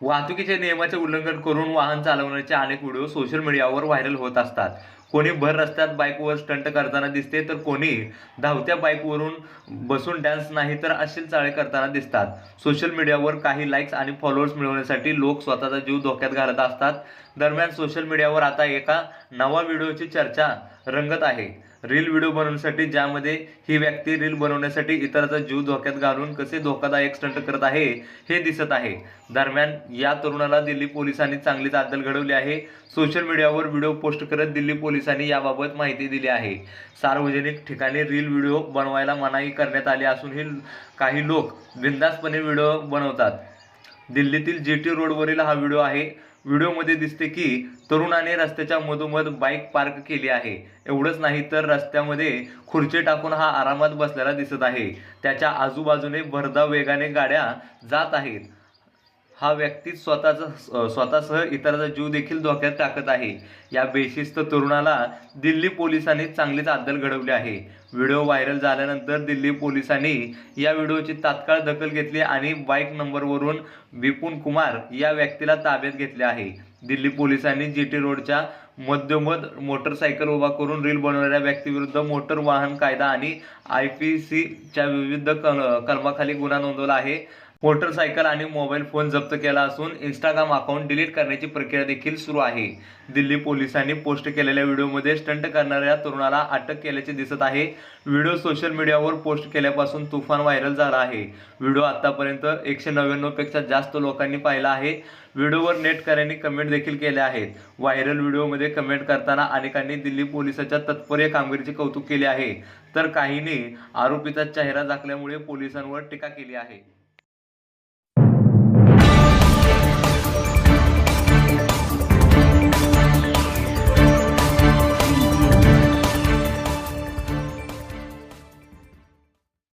वाहतुकीच्या नियमाचे उल्लंघन करून वाहन चालवण्याचे अनेक व्हिडिओ सोशल मीडियावर व्हायरल होत असतात. कोणी भर रस्त्यात बाईकवर स्टंट करताना दिसते तर कोणी धावत्या बाईकवरून बसून डान्स नाही तर अशील चाळे करताना दिसतात. सोशल मीडियावर काही लाईक्स आणि फॉलोअर्स मिळवण्यासाठी लोक स्वतःचा जीव धोक्यात घालत असतात. दरम्यान सोशल मीडियावर आता एका नवा व्हिडिओची चर्चा रंगत आहे. रील व्हिडिओ बनवण्यासाठी ज्यामध्ये ही व्यक्ती रील बनवण्यासाठी इतरांचा जीव धोक्यात घालून कसे धोकादायक स्टंट करत आहे हे दिसत आहे. दरम्यान या तरुणाला दिल्ली पोलिसांनी चांगलीच अद्दल घडवली आहे. सोशल मीडियावर व्हिडिओ पोस्ट करत दिल्ली पोलिसांनी याबाबत माहिती दिली आहे. सार्वजनिक ठिकाणी रील व्हिडिओ बनवायला मनाई करण्यात आली असून ही काही लोक बिंदासपणे व्हिडिओ बनवतात. दिल्लीतील जी टी रोडवरील हा व्हिडिओ आहे. व्हिडिओमध्ये दिसते की तरुणाने रस्त्याच्या मधोमध बाईक पार्क केली आहे. एवढंच नाही तर रस्त्यामध्ये खुर्ची टाकून हा आरामात बसलेला दिसत आहे. त्याच्या आजूबाजूने भरधाव वेगाने गाड्या जात आहेत. हा व्यक्ती स्वतःचा स्वतःसह इतरांचा जीव देखील धोक्यात टाकत आहे. या बेशिस्त तरुणाला दिल्ली पोलिसांनी चांगलीच अद्दल घडवली आहे. व्हिडिओ व्हायरल झाल्यानंतर दिल्ली पोलिसांनी या व्हिडिओची तात्काळ दखल घेतली आणि बाईक नंबरवरून विपुन कुमार या व्यक्तीला ताब्यात घेतले आहे. दिल्ली पोलिसांनी जी टी रोडच्या मध्यमध मोटरसायकल उभा करून रील बनवणाऱ्या व्यक्तीविरुद्ध मोटर वाहन कायदा आणि आय पी सीच्या विविध कल कलमाखाली गुन्हा नोंदवला आहे. मोटरसायकल आणि मोबाईल फोन जप्त केला असून इंस्टाग्राम अकाउंट डिलीट करण्याची प्रक्रिया देखील सुरू आहे. दिल्ली पोलिसांनी पोस्ट केलेल्या व्हिडिओमध्ये स्टंट करणाऱ्या तरुणाला अटक केल्याचे दिसत आहे. व्हिडिओ सोशल मीडियावर पोस्ट केल्यापासून तुफान व्हायरल झाला आहे. व्हिडिओ आतापर्यंत एकशे नव्याण्णवपेक्षा जास्त लोकांनी पाहिला आहे. व्हिडिओवर नेटकऱ्यांनी कमेंट देखील केल्या आहेत. व्हायरल व्हिडिओमध्ये कमेंट करताना अनेकांनी दिल्ली पोलिसाच्या तत्पर कामगिरीचे कौतुक केले आहे. तर काहींनी आरोपीचा चेहरा झाकल्यामुळे पोलिसांवर टीका केली आहे.